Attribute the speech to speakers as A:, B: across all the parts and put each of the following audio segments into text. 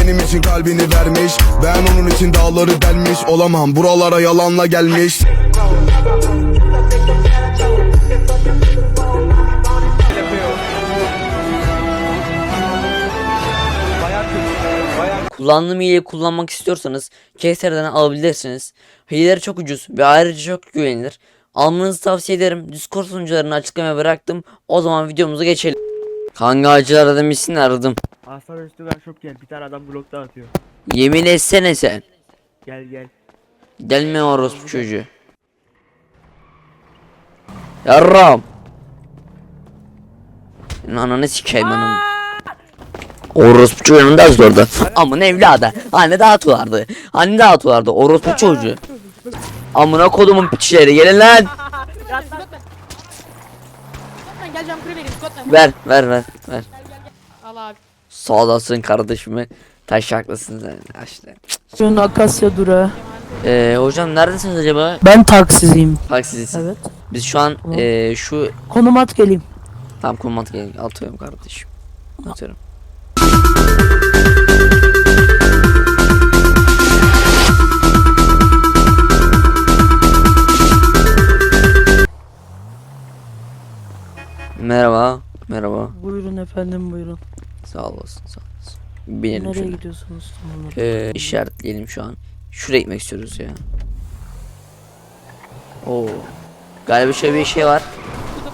A: benim için kalbini vermiş Ben onun için dağları delmiş Olamam buralara yalanla gelmiş
B: Kullandığım hileyi kullanmak istiyorsanız Keser'den alabilirsiniz. Hileleri çok ucuz ve ayrıca çok güvenilir. Almanızı tavsiye ederim. Discord sunucularını açıklamaya bıraktım. O zaman videomuza geçelim. Hangi acılar aradım isim aradım.
C: Aslan üstü ver şok gel. Bir tane adam blokta atıyor.
B: Yemin etsene sen.
C: Gel gel.
B: Gelme orospu çocuğu. Yarram. Senin Ananı sikeyim ananı. Orospu çocuğunun da zordu. Amın evladı. Anne dağıtıyorlardı. Anne dağıtıyorlardı. Orospu çocuğu. Amına kodumun piçleri gelin lan.
D: Skotman gel
B: Ver ver ver ver.
D: Al abi.
B: Sağ olasın kardeşime. Taş haklısın sen. Ha İşte.
E: Şu Akasya durağı.
B: Ee, hocam neredesiniz acaba?
E: Ben taksiciyim.
B: Taksicisin.
E: Evet.
B: Biz şu an
E: Tamam.
B: ee, şu
E: Konum at geleyim.
B: tam kumat gel atıyorum kardeşim. Atıyorum. Merhaba. Merhaba.
E: Buyurun efendim buyurun.
B: Sağ olasın. Sağ olasın. Binelim
E: Nereye
B: şöyle.
E: gidiyorsunuz?
B: Ee, işaretleyelim şu an. Şuraya gitmek istiyoruz ya. Oo. Galiba şöyle bir şey var.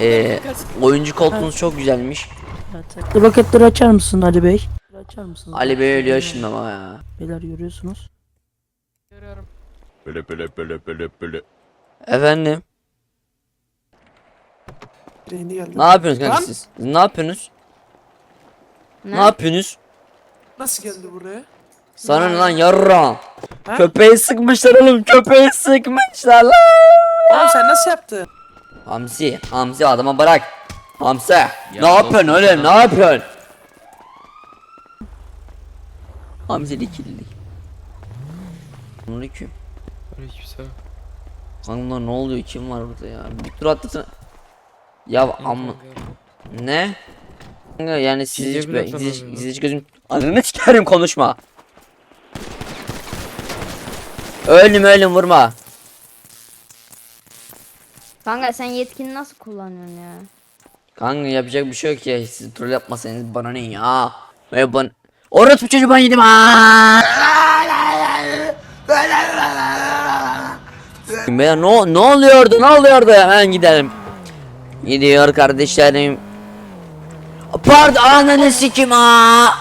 B: Ee, oyuncu koltuğunuz çok güzelmiş.
E: Evet. Paketleri açar mısın Ali Bey? Açar mısınız?
B: Ali Bey ölüyor şimdi ama ya.
E: Beyler görüyorsunuz.
D: Görüyorum.
A: Böyle böyle böyle böyle böyle
B: Efendim.
F: Yeni geldi.
B: Ne yapıyorsunuz kanka
F: Lan!
B: siz? Ne yapıyorsunuz? Ne,
D: Ne?
B: yapıyorsunuz?
F: Nasıl geldi buraya?
B: Sana ne lan yarra?
F: Ha?
B: Köpeği sıkmışlar oğlum köpeği sıkmışlar lan.
F: Oğlum sen nasıl yaptın?
B: Hamsi, Hamsi adama bırak. Hamsi, ne yapıyorsun öyle? Ne yapıyorsun? Hamsi dikildi. Aleyküm.
G: Aleykümselam.
B: Kanka ne oluyor? Kim var burada ya? Bir tur atlasana. Ya amma ne? Yani siz hiç,
G: sana
B: siz, hiç,
G: böyle.
B: siz hiç gözüm Ananı çıkarım konuşma. Ölüm ölüm vurma.
H: Kanka sen yetkini nasıl kullanıyorsun ya?
B: Kanka yapacak bir şey yok ya. Siz troll yapmasanız bana ne ya? Ve ban Orospu çocuğu ban yedim ha. Beyler ne, ne oluyordu ne oluyordu hemen gidelim. Gidiyor kardeşlerim. Pardon ananı sikim ha.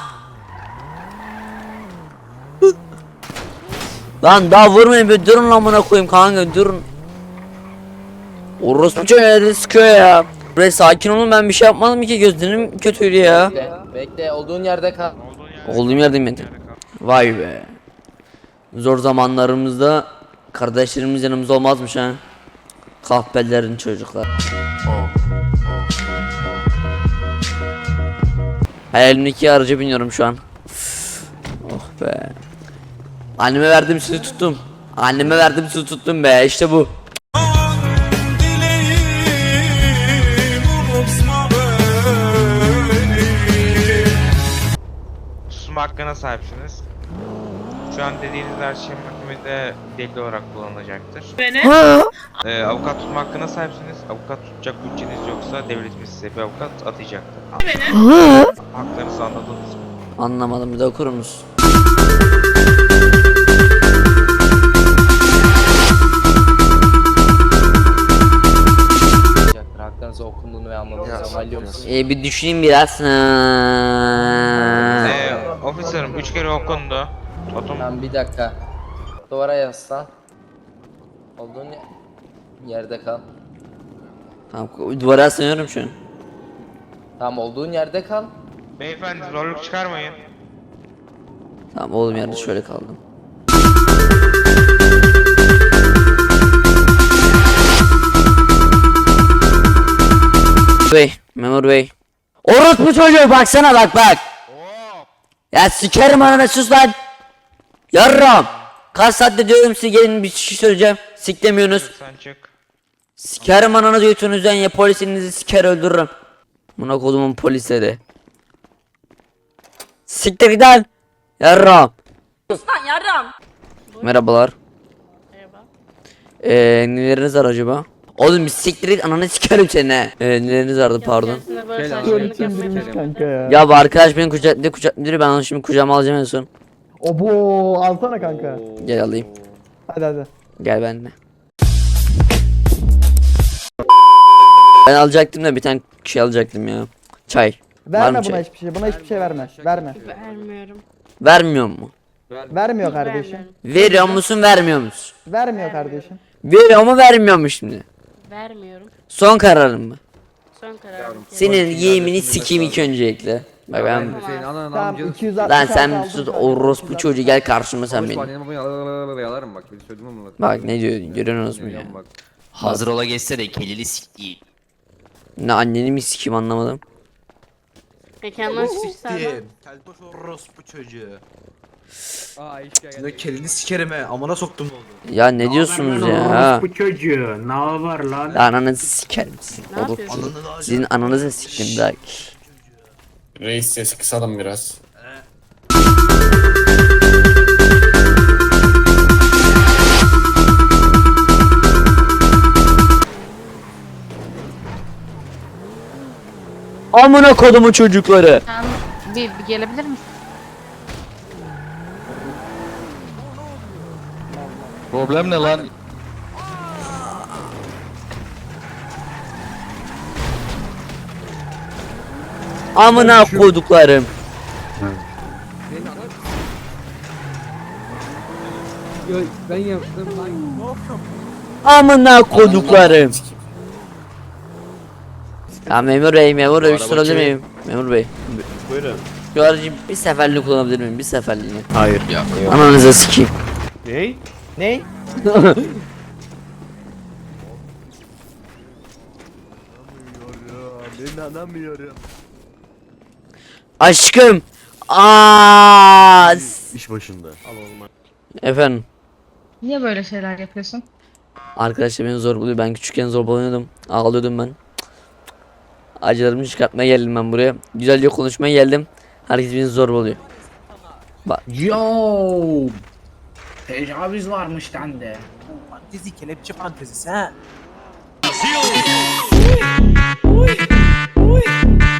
B: Lan daha vurmayın bir durun lan buna koyayım kanka durun. Orospu çocuğu sıkıyor ya. Buraya sakin olun ben bir şey yapmadım ki gözlerim kötüydü ya.
G: Bekle, bekle olduğun yerde kal.
B: Olduğum yerdeyim ben. Vay be. Zor zamanlarımızda kardeşlerimiz yanımızda olmazmış ha. Kahpelerin çocuklar. Hayalimdeki araca biniyorum şu an. oh be. Anneme verdim sizi tuttum. Anneme verdim sizi tuttum be işte bu.
I: susma hakkına sahipsiniz. Şu an dediğiniz her şey mahkemede delil olarak kullanılacaktır. Ee, avukat tutma hakkına sahipsiniz. Avukat tutacak bütçeniz yoksa devletimiz size bir avukat atayacaktır. Haklarınızı anladınız mı?
B: Anlamadım bir de okur musun?
G: Haklarınızı okunduğunu ve anladığınızı onaylıyor musunuz?
B: Ee, bir düşüneyim biraz. Ha.
I: Ee, ofiserim 3 kere okundu. Otom
G: Tamam bir dakika. Duvara yaslan. Olduğun ye- yerde kal.
B: Tamam, duvara sanıyorum şu an.
G: Tamam olduğun yerde kal.
I: Beyefendi zorluk çıkarmayın.
B: Tamam oğlum yerde şöyle kaldım. Bey, memur bey. Orospu çocuğu baksana bak bak. Ya sikerim anana sus lan. Yarram. Kaç saatte diyorum size gelin bir şey söyleyeceğim. Siklemiyorsunuz.
I: Sen çık.
B: Sikerim ananı götünüzden ya polisinizi siker öldürürüm. Buna kodumun polisleri. Siktir git lan. Yarram. Merhabalar.
D: Merhaba.
B: Eee neleriniz var acaba? Oğlum bir siktir et ananı sikerim seni. Eee neleriniz vardı pardon. Ya bu arkadaş beni kucakladı kucakladı ben onu şimdi kucağıma alacağım en son.
J: Obo alsana kanka.
B: Gel alayım.
J: Hadi hadi.
B: Gel benimle. Ben alacaktım da bir tane şey alacaktım ya. Çay. Var
J: Verme
B: mı
J: buna
B: çay?
J: hiçbir şey. Buna hiçbir şey verme. Verme.
D: Vermiyorum.
B: Vermiyor mu?
J: Vermiyor kardeşim.
D: Vermiyorum.
B: Veriyor musun vermiyor musun?
J: Vermiyor kardeşim.
B: Veriyor mu vermiyor mu şimdi?
D: Vermiyorum.
B: Son kararın mı?
D: Son kararım.
B: Senin yemini sikeyim ilk öncelikle. Bak ben...
K: Senin ananın
J: Tamam
K: amcanı
J: 260
B: Lan sen sus orospu
J: 260.
B: çocuğu gel karşıma sen benim.
K: anneni babanı yalarım yalarım bak söyledim ama.
B: Bak ne diyor görüyorsunuz mu ya?
K: Bak.
L: Hazır ola geçsene kelili siktiğin.
B: Ne anneni mi sikeyim anlamadım.
D: Mekandan çıkışta adam.
L: Keltoş orospu çocuğu.
K: Aa işte
L: Size kelini sikerim he amına soktum
B: Ya ne diyorsunuz ya?
C: Bu çocuğu. Ne var lan?
B: Ananızı sikerim sizin.
D: Ne yapıyorsun?
B: Sizin ananızı siktim bak.
M: Reis sesi kısalım biraz.
B: Amına kodumu çocukları.
D: Sen bir, bir gelebilir misin?
L: Problem ne lan?
B: Amına koduklarım.
K: Ben yaptım lan.
B: Amına koduklarım. Ya memur bey, memur bey, bir
L: araba
B: sorabilir miyim? Memur bey.
M: Buyurun.
B: Şu aracı bir seferlik kullanabilir miyim? Bir seferliğine.
M: Hayır. Ya.
B: Ananıza sikeyim.
M: Ney?
J: Ney?
B: Aşkım. Aa.
M: İş başında.
B: Efendim.
D: Niye böyle şeyler yapıyorsun?
B: Arkadaşlar beni zor buluyor. Ben küçükken zorbalanıyordum. Ağlıyordum ben. Acılarımı çıkartmaya geldim ben buraya. Güzelce konuşmaya geldim. Herkes beni zor buluyor.
C: Yo. Tecavüz varmış dendi.
L: Fantezi kelepçe fantezisi ha.